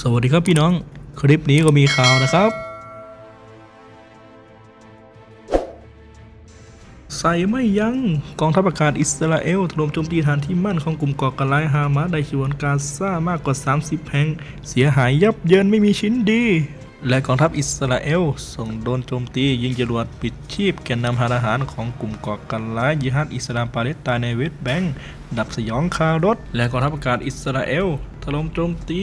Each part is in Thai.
สวัสดีครับพี่น้อง คลิปนี้ก็มีข่าวนะครับใส่ไม่ยัง้งกองทัพอากาศอิสราเอลถล่มโจมตีฐานที่มั่นของกลุ่มก่อการร้ายฮามาสในฉวนกาซามากกว่า 30 แห่งเสียหายยับเยินไม่มีชิ้นดี และกองทัพอิสราเอล ส่งโดนโจมตียิงจรวดปิดชีพแกนนำทหารของกลุ่มก่อการร้ายยิฮัดอิสลามปาเลสไตน์ในเวสต์แบงก์ดับสยองคารถและกองทัพอากาศอิสราเอลถล่มโจมตี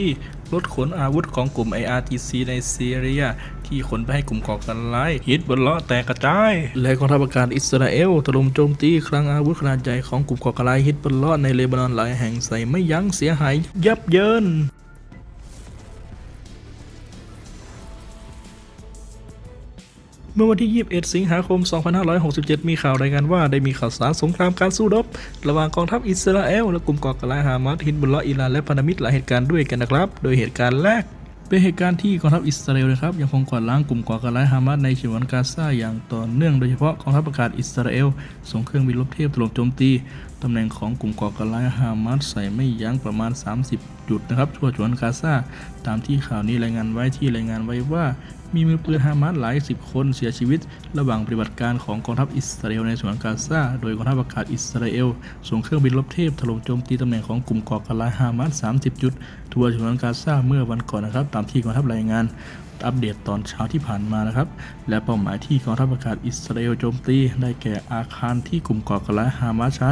รถขนอาวุธของกลุ่ม IRTC ในซีเรีย ที่ขนไปให้กลุ่มก่อการร้ายฮิตบนเลาะแตกกระจาย และกองทัพอากาศอิสราเอลถล่มโจมตีคลังอาวุธขนาดใหญ่ของกลุ่มก่อการร้ายฮิตบนเลาะในเลบานอนหลายแห่งใส่ไม่ยั้งเสียหายยับเยิน มื่อวันที่ 21 สิงหาคม 2567 มีข่าวรายงานว่าได้มีข่าวสารสงครามการสู้รบ ระหว่างกองทัพอิสราเอลและกลุ่มก่อการร้ายฮามาสฮินบุลเลาะห์อิรานและพันธมิตรหลายเหตุการณ์ด้วยกันนะครับ โดยเหตุการณ์แรกเป็นเหตุการณ์ที่กองทัพอิสราเอลนะครับยังคงกวาดล้างกลุ่มก่อการร้ายฮามาสในฉนวนกาซาอย่างต่อเนื่องโดยเฉพาะกองทัพอากาศอิสราเอลส่งเครื่องบินรบเทพถล่มโจมตีตำแหน่งของกลุ่มก่อการร้ายฮามาสใส่ไม่ยั้งประมาณ 30 จุดนะครับทั่วฉนวนกาซาตามที่ข่าวนี้รายงานไว้ที่รายงานไว้ว่า มีมือปืนฮามาสหลายสิบคนเสียชีวิต ระหว่างปฏิบัติการของกองทัพอิสราเอลในสวนกาซาโดยกองทัพอากาศอิสราเอลส่งเครื่องบินรบเทพถล่มโจมตีตำแหน่งของกลุ่มก่อการร้ายฮามาส30 จุด ทั่วฉนวนกาซาเมื่อวันก่อนนะครับ ตามที่กองทัพรายงานอัปเดตตอนเช้าที่ผ่านมานะครับ และเป้าหมายที่กองทัพอากาศอิสราเอลโจมตี ได้แก่อาคารที่กลุ่มก่อการร้ายฮามาสใช้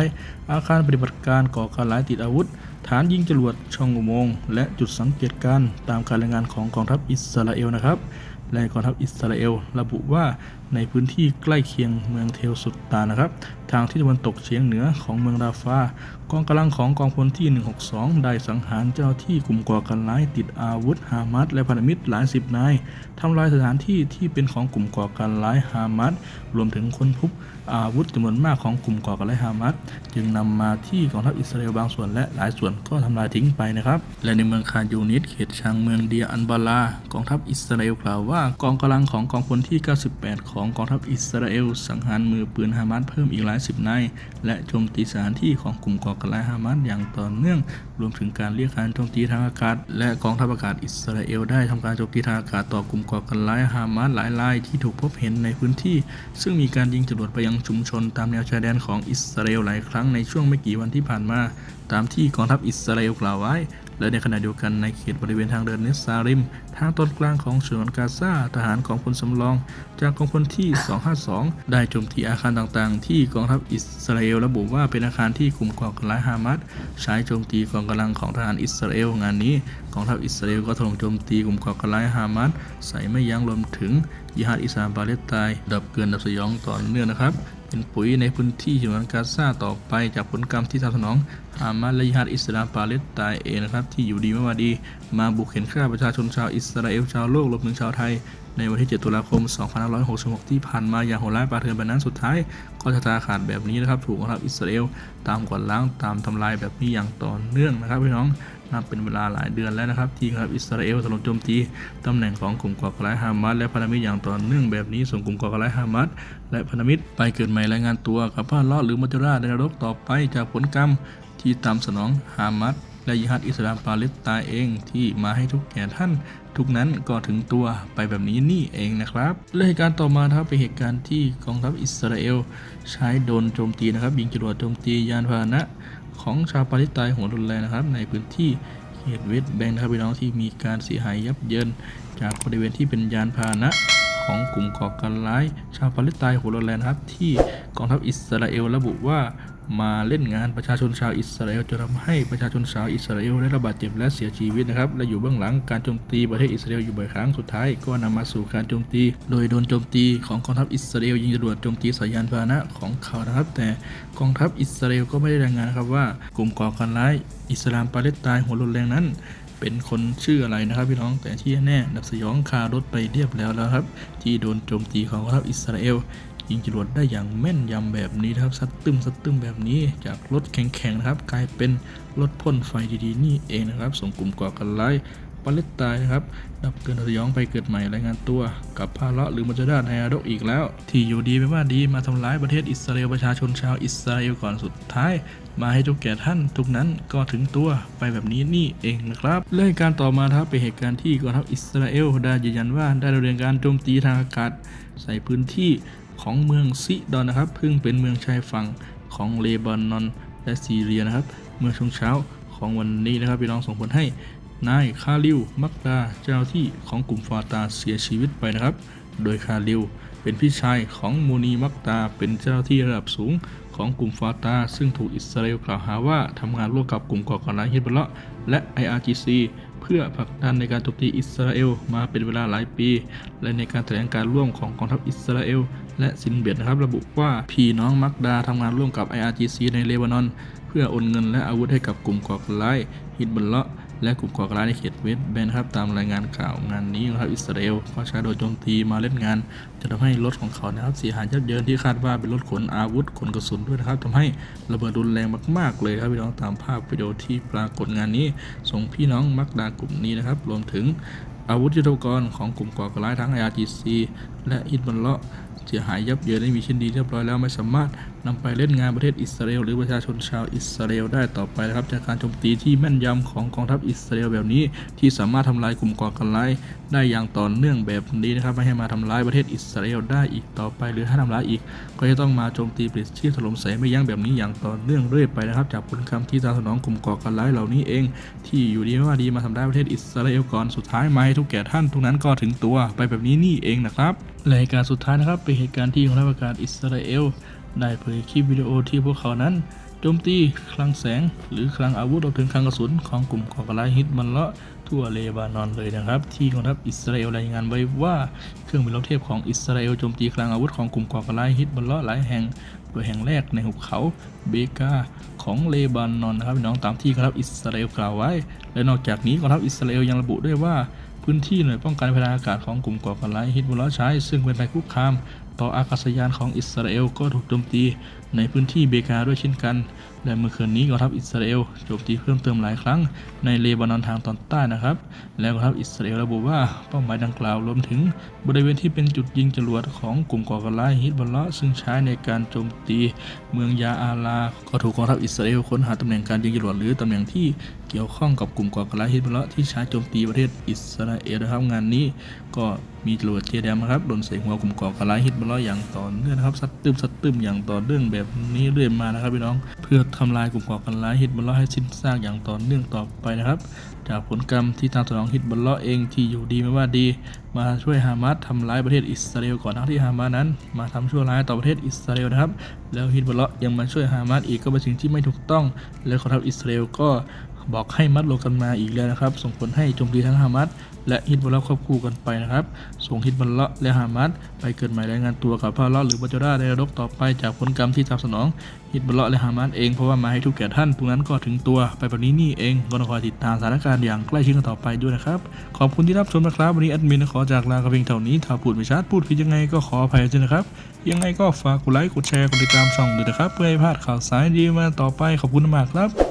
อาคารปฏิบัติการก่อการร้ายติดอาวุธ ฐานยิงจรวดช่องอุโมงค์และจุดสังเกตการณ์ตามการรายงานของกองทัพอิสราเอลนะครับ และกองทัพอิสราเอล ระบุว่า ในพื้นที่ใกล้เคียงเมืองเทลสุดตานะครับ ทางที่ตะวันตกเฉียงเหนือของเมืองราฟากองกำลังของกองพลที่ 162 ได้สังหารเจ้าที่กลุ่มก่อการร้ายติดอาวุธฮามาสและพันธมิตรหลายสิบนายทำลายสถานที่ที่เป็นของกลุ่มก่อการร้ายฮามาสรวมถึงค้นพบอาวุธจำนวนมากของกลุ่มก่อการร้ายฮามาสจึงนำมาที่กองทัพอิสราเอลบางส่วนและหลายส่วนก็ทำลายทิ้งไปนะครับและในเมืองคานยูนิสเขตชางเมืองเดียอันบาลากองทัพอิสราเอลกล่าวว่ากองกำลังของกองพลที่ 98ของกองทัพอิสราเอล สังหารมือปืนฮามาสเพิ่มอีกหลายสิบนายและโจมตีสถานที่ของกลุ่มก่อการร้ายฮามาสอย่างต่อเนื่อง รวมถึงการเรียกการโจมตีทางอากาศ และกองทัพอากาศอิสราเอลได้ทำการโจมตีทางอากาศต่อกลุ่มก่อการร้ายฮามาสหลายรายที่ถูกพบเห็นในพื้นที่ ซึ่งมีการยิงจรวดไปยังชุมชนตามแนวชายแดนของอิสราเอลหลายครั้งในช่วงไม่กี่วันที่ผ่านมา ตามที่กองทัพอิสราเอลกล่าวไว้ และในขณะเดียวกันในเขตบริเวณทางเดินเนสซาริม ทางตอนกลางของฉนวนกาซาทหารของพลสำรอง จากกองพลที่ 252 ได้โจมตีอาคารต่างๆ ที่กองทัพอิสราเอลระบุว่าเป็นอาคารที่กลุ่มก่อการร้ายฮามาสใช้โจมตีกองกำลังของทหารอิสราเอลงานนี้ กองทัพอิสราเอลก็ถล่มโจมตีกลุ่มก่อการร้ายฮามาสใส่ไม่ยั้งรวมถึงยิฮาดอิสลามปาเลสไตน์ดับเกินดับสยองต่อเนื่องนะครับ เป็นปุ๋ยในพื้นที่ฉนวนกาซาต่อไปจากผลกรรมที่ทำสนองฮามาสและยิฮาดอิสลามปาเลสไตน์เองนะครับ ที่อยู่ดีไม่ว่าดี มาบุกเข็นฆ่าประชาชนชาวอิสราเอลชาวโลกรวมถึงชาวไทย ในวันที่ 7 ตุลาคม 2566 ที่ผ่านมาอย่างโหดร้ายปาเถื่อนแบบนั้นสุดท้าย ก็ชะตาขาดแบบนี้นะครับ ถูกกองทัพอิสราเอลตามกวาดล้างตามทำลายแบบนี้อย่างต่อเนื่องนะครับพี่น้อง นับเป็นเวลาหลายเดือนแล้วนะครับที่กองทัพอิสราเอลถล่มโจมตีตำแหน่งของกลุ่มก่อการร้ายฮามาสและพันธมิตรอย่างต่อเนื่องแบบนี้ส่งกลุ่มก่อการร้ายฮามาสและพันธมิตรไปเกิดใหม่รายงานตัวกับผ้าเลาะหรือมัจจุราชในนรกต่อไปจากผลกรรมที่ตามสนองฮามาสและยิฮัดอิสลามปาเลสไตน์เองที่มาให้ทุกแก่ท่าน ทุกนั้นก็ถึงตัวไปแบบนี้นี่เองนะครับและเหตุการณ์ต่อมาครับเป็นเหตุการณ์ที่กองทัพอิสราเอล ใช้โดนโจมตีนะครับยิงจรวดโจมตียานพาหนะ ของชาวปาเลสไตน์หัวรุนแรงนะครับ ในพื้นที่เขตเวสต์แบงค์นะครับพี่น้องที่มีการเสียหายยับเยิน จากบริเวณที่เป็นยานพาหนะของกลุ่มก่อการร้าย ชาวปาเลสไตน์หัวรุนแรงนะครับ ที่กองทัพอิสราเอลระบุว่า มาเล่นงานประชาชนชาวอิสราเอลจนทำให้ประชาชนชาวอิสราเอลได้รับบาดเจ็บและเสียชีวิตนะครับและอยู่เบื้องหลังการโจมตีประเทศอิสราเอลอยู่บ่อยครั้งสุดท้ายก็นำมาสู่การโจมตี โดยโดนโจมตีของกองทัพอิสราเอลยิงจรวดโจมตีสายยานพาหนะของเขานะครับ แต่กองทัพอิสราเอลก็ไม่ได้รายงานนะครับว่ากลุ่มก่อการร้ายอิสลามปาเลสไตน์หัวรุนแรงนั้นเป็นคนชื่ออะไรนะครับพี่น้องแต่ที่แน่ดับสยองคารถไปเรียบแล้วแล้วครับ ที่โดนโจมตีของกองทัพอิสราเอล ยิงจรวดได้อย่างแม่นยำแบบนี้นะครับซัดตึมซัดตึมแบบนี้จากรถแข็งๆนะครับ กลายเป็นรถพ่นไฟดีๆนี่เองนะครับ ส่งกลุ่มก่อการร้ายปาเลสไตน์นะครับ ดับเกินสยองไปเกิดใหม่รายงานตัวกับพาเลาะหรือมัจจดาในอาดกอีกแล้ว ที่อยู่ดีไม่ว่าดีมาทำร้ายประเทศอิสราเอลประชาชนชาวอิสราเอลก่อนสุดท้าย มาให้ทุกแก่ท่านทุกนั้นก็ถึงตัวไปแบบนี้นี่เองนะครับเรื่องการต่อมาครับเป็นเหตุการณ์ที่กองทัพอิสราเอลได้ยืนยันว่าได้ดำเนินการโจมตีทางอากาศใส่พื้นที่ ของเมืองซิดอนนะครับซึ่งเป็นเมืองชายฝั่งของเลบานอนและซีเรียนะครับ เมื่อช่วงเช้าของวันนี้นะครับพี่น้องส่งผลให้นายคาลิวมักดาเจ้าที่ของกลุ่มฟาตาเสียชีวิตไปนะครับ โดยคาลิวเป็นพี่ชายของมูนีมักดาเป็นเจ้าที่ระดับสูงของกลุ่มฟาตา ซึ่งถูกอิสราเอลกล่าวหาว่าทำงานร่วมกับกลุ่มก่อการร้ายฮิบลเลาะและ IRGC เพื่อผลักดันในการโจมตีอิสราเอลมาเป็นเวลาหลายปี และในการแถลงการร่วมของกองทัพอิสราเอล และซินเบียดนะครับระบุว่าพี่น้องมักดาทำงานร่วมกับ IRGC ในเลบานอน เพื่อโอนเงินและอาวุธให้กับกลุ่มก่อการร้ายฮิซบุลเลาะและกลุ่มก่อการร้ายในเขตเวสต์แบนครับตามรายงานข่าวงานนี้นะครับอิสราเอลก็ใช้โดยโจมตีมาเล่นงาน จะทำให้รถของเขานะครับเสียหายยับเยินที่คาดว่าเป็นรถขนอาวุธขนกระสุนด้วยนะครับทำให้ระเบิดรุนแรงมาก ๆ เลยครับพี่น้องตามภาพวิดีโอที่ปรากฏงานนี้ ส่งพี่น้องมักดากลุ่มนี้นะครับ รวมถึงอาวุธยุทโธปกรณ์ของกลุ่มก่อการร้ายทั้ง IRGC และอิสบัลเลาะ เสียหายยับเยินไม่มีชิ้นดีเรียบร้อยแล้วไม่สามารถนำไปเล่นงานประเทศอิสราเอลหรือประชาชนชาวอิสราเอลได้ต่อไปนะครับ จากการโจมตีที่แม่นยำของกองทัพอิสราเอลแบบนี้ ที่สามารถทำลายกลุ่มก่อการร้ายได้อย่างต่อเนื่องแบบนี้นะครับ ไม่ให้มาทำร้ายประเทศอิสราเอลได้อีกต่อไป หรือถ้าทำร้ายอีก ก็จะต้องมาโจมตีปลิดชีพถล่มใส่ไม่ยั้งแบบนี้อย่างต่อเนื่องเรื่อยไปนะครับ จากผลกรรมที่ตามสนองกลุ่มก่อการร้ายเหล่านี้เอง ที่อยู่ดีไม่ว่าดีมาทำร้ายประเทศอิสราเอลก่อนสุดท้ายมาให้ทุกแก่ท่านทุกนั้นก็ถึงตัวไปแบบนี้นี่เองนะครับและเหตุการณ์สุดท้ายนะครับเป็นเหตุการณ์ที่กองทัพอากาศอิสราเอล ได้เผยคลิปวิดีโอที่พวกเขานั้นโจมตีคลังแสง หรือคลังอาวุธรวมถึงคลังกระสุนของกลุ่มก่อการร้ายฮิตมันเลาะทั่วเลบานอนเลยนะครับ ที่กองทัพอิสราเอลรายงานไว้ว่าเครื่องบินรบเทพของอิสราเอลโจมตีคลังอาวุธของกลุ่มก่อการร้ายฮิตมันเลาะหลายแห่งโดยแห่งแรกในหุบเขาเบกาของเลบานอนนะครับน้องตามที่กองทัพอิสราเอลกล่าวไว้ และนอกจากนี้กองทัพอิสราเอลยังระบุด้วยว่าพื้นที่หน่วยป้องกันภัยทาอากาศของกลุ่มก่อการร้ายฮิตบุลเลาะใช้ ซึ่งเป็นภัยคุกคาม ต่ออากาศยานของอิสราเอลก็ถูกโจมตีในพื้นที่เบกาด้วยเช่นกัน และเมื่อคืนนี้กองทัพอิสราเอลโจมตีเพิ่มเติมหลายครั้งในเลบานอนทางตอนใต้นะครับ และกองทัพอิสราเอลระบุว่าเป้าหมายดังกล่าวรวมถึงบริเวณที่เป็นจุดยิงจรวดของกลุ่มก่อการร้ายฮิตบุลเลาะซึ่งใช้ในการโจมตีเมืองยาอาลา ก็ถูกกองทัพอิสราเอลค้นหาตำแหน่งการยิงจรวดหรือตำแหน่งที่ เกี่ยวข้องกับกลุ่มก่อการร้ายฮิตบลเลาะที่ใช้โจมตีประเทศอิสราเอลนะครับงานนี้ก็มีจรวดเจแดมนะครับโดนใส่หัวกลุ่มก่อการร้ายฮิตบลเลาะอย่างต่อเนื่องนะครับซัดตึมซัดตึมอย่างต่อเนื่องแบบนี้เรื่อยมานะครับพี่น้อง เพื่อทำลายกลุ่มก่อการร้ายฮิตบลเลาะให้สิ้นซากอย่างต่อเนื่องต่อไปนะครับ จากผลกรรมที่ทางสนองฮิตบลเลาะเองที่อยู่ดีไม่ว่าดี มาช่วยฮามาสทำร้ายประเทศอิสราเอลก่อนทั้งที่ฮามาสนั้น มาทำชั่วร้ายต่อประเทศอิสราเอลนะครับแล้วฮิตบลเลาะยังมาช่วยฮามาสอีกก็เป็นสิ่งที่ไม่ถูกต้อง และกองทัพอิสราเอลก็ บอกให้มัดลงกันมาอีกแล้วนะครับ ส่งผลให้โจมตีทั้งฮามาสและฮิตบุลเลาะห์ควบคู่กันไปนะครับ ส่งฮิตบุลเลาะห์และฮามาสไปเกิดใหม่รายงานตัวกับพาเลาะหรือบัจจาราในนรกต่อไปจากผลกรรมที่ตามสนองฮิตบุลเลาะห์และฮามาสเองเพราะว่ามาให้ทุกแก่ท่านตรงนั้นก็ถึงตัวไปแบบนี้นี่เองก็ต้องคอยติดตามสถานการณ์อย่างใกล้ชิดกันต่อไปด้วยนะครับ ขอบคุณที่รับชมนะครับวันนี้แอดมินขอจากลากับเพียงเท่านี้ถ้าพูดไม่ชัดพูดผิดยังไงก็ขออภัยด้วยนะครับยังไงก็ฝากกดไลค์กดแชร์กดติดตามช่องด้วยนะครับ เพื่อให้พลาดข่าวสารดีมาต่อไปขอบคุณมากครับ